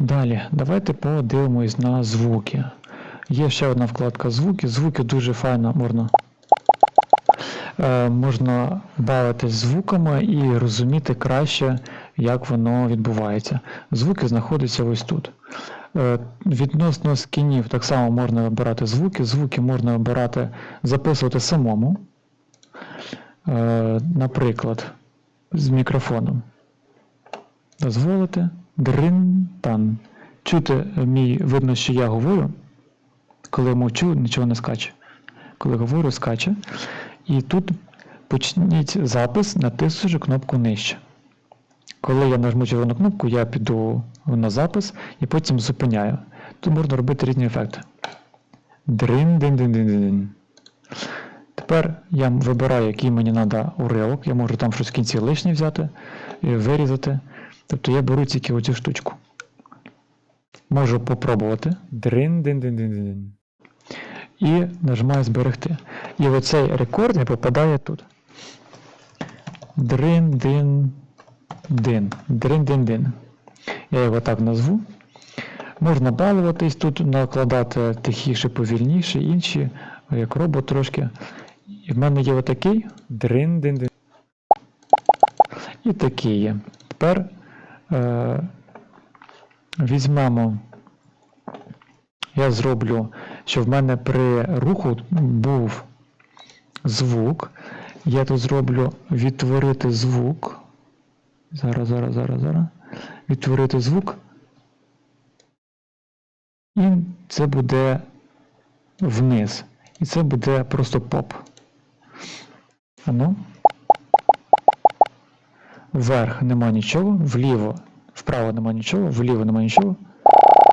Далі, давайте подивимось на звуки. Є ще одна вкладка звуки. Звуки дуже файно можна. Е, можна бавитись звуками і розуміти краще, як воно відбувається. Звуки знаходяться ось тут. Е, відносно скінів так само можна вибирати звуки. Звуки можна вибирати, записувати самому. Е, наприклад, з мікрофоном. Дозволити. Дрин-тан. Чути мій, видно, що я говорю. Коли мовчу, нічого не скаче. Коли говорю, скаче. І тут почніть запис, натиснувши кнопку нижче. Коли я нажму червону кнопку, я піду на запис і потім зупиняю. Тут можна робити різні ефекти. дрин дин дин дин дин Тепер я вибираю, який мені треба уривок. Я можу там щось в кінці лишнє взяти вирізати. Тобто я беру тільки оцю штучку. Можу попробувати. дрин дин дин дин дин І нажимаю зберегти. І оцей рекорд попадає тут. Дрин дин дин. Дрин дин дин. Я його так назву. Можна балуватись тут, накладати тихіше, повільніше, інші, як робот трошки. І в мене є отакий дрин дин дин І такий є. Тепер візьмемо, я зроблю, щоб в мене при руху був звук. Я тут зроблю відтворити звук. Зараз, зараз, зараз, зараз. Відтворити звук. І це буде вниз. І це буде просто поп. Ану. Вверх нема нічого, вліво, вправо нема нічого, вліво нема нічого.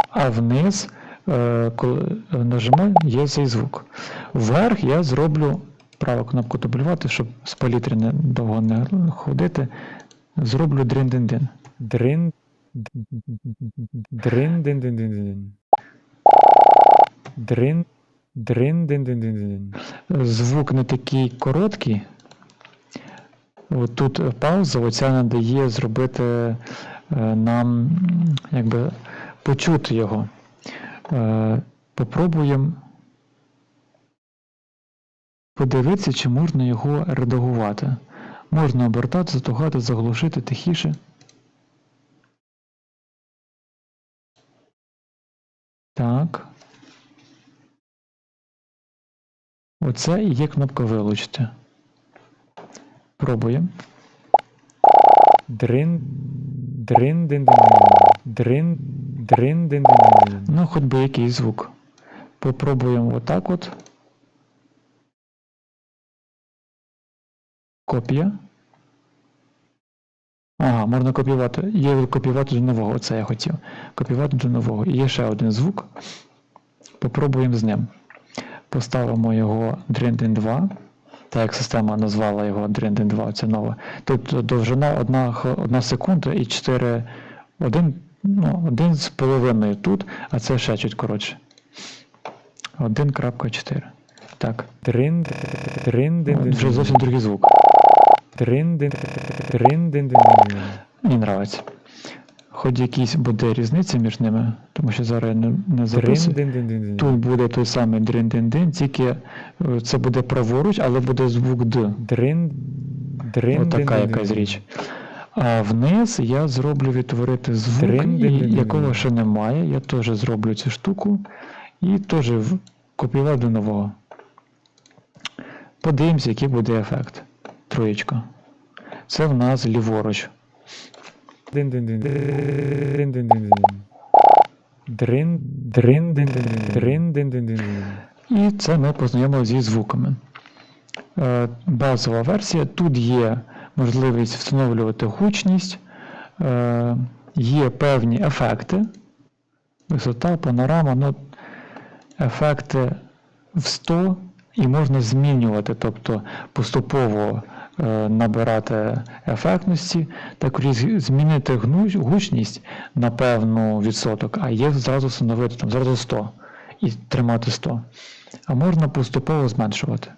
А вниз, е, коли нажимаю, є цей звук. Вверх я зроблю праву кнопку дублювати, щоб з палітри не довго не ходити. Зроблю дрин-дин-дин. Дрин. Дрин-дин-дин-дин-дин. Дрин. Дрин-дин-дин-дин-дин. Звук не такий короткий. От тут пауза, оця надає зробити е, нам, якби почути його. Е, попробуємо подивитися, чи можна його редагувати. Можна обертати, затугати, заглушити тихіше. Так. Оце і є кнопка вилучити. Пробуємо. Дрин. Дрин дин дин Дрин. Дрин дин дин Ну, хоч би якийсь звук. Попробуємо отак от. Копія. Ага, можна копіювати. Є копіювати до нового, оце я хотів. Копіювати до нового. І є ще один звук. Попробуємо з ним. Поставимо його Drindin 2. Так як система назвала його Drindin 2, це нове. Тут довжина 1, секунда і 4. 1, ну, 1 з половиною тут, а це ще чуть коротше. 1.4. Так. Вже зовсім другий звук. Дрин, дин, дрин, дин, дин, дин. Мені нравиться. Хоч якийсь буде різниця між ними, тому що зараз я не, не записую. Тут буде той самий дрин-дин-дин, тільки е, це буде праворуч, але буде звук Д. Дрин, дрин, Отака якась річ. А вниз я зроблю відтворити звук, Дрин, і- дин, дин, дин, якого ще немає. Я теж зроблю цю штуку і теж в- до нового. Подивимося, який буде ефект. Троєчка. Це в нас ліворуч. Дин дин дин дин дин дин. Дрин дрин дин дрин дин дин дин. І це ми познайомилися зі звуками. Е, Базова версія. Тут є можливість встановлювати гучність, е, є певні ефекти. Висота, панорама, ну, ефекти в 100 і можна змінювати, тобто поступово е, набирати ефектності, так змінити гучність на певну відсоток, а є зразу встановити там, зразу 100 і тримати 100. А можна поступово зменшувати.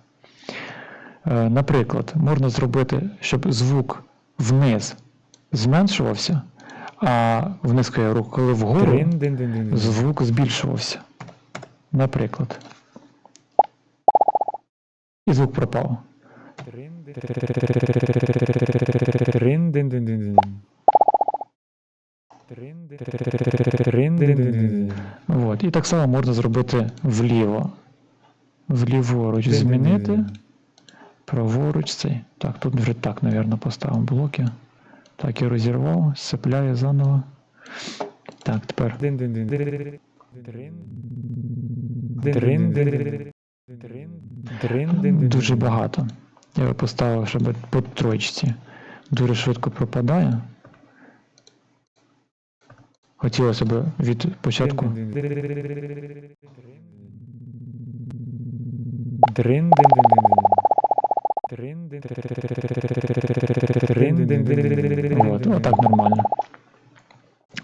Е, Наприклад, можна зробити, щоб звук вниз зменшувався, А вниз коли я руку, коли вгору, звук збільшувався. Наприклад. І звук пропав. От. І так само можна зробити вліво. Вліворуч змінити. Праворуч цей. Так, тут вже так, напевно, поставимо блоки. Так, я розірвав, сцепляю заново. Так, тепер. Дуже багато. Я його поставив, щоб по троєчці. Дуже швидко пропадає. Хотілося б від початку. От, отак нормально.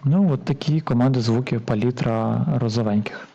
Ну, от такі команди звуків палітра розовеньких.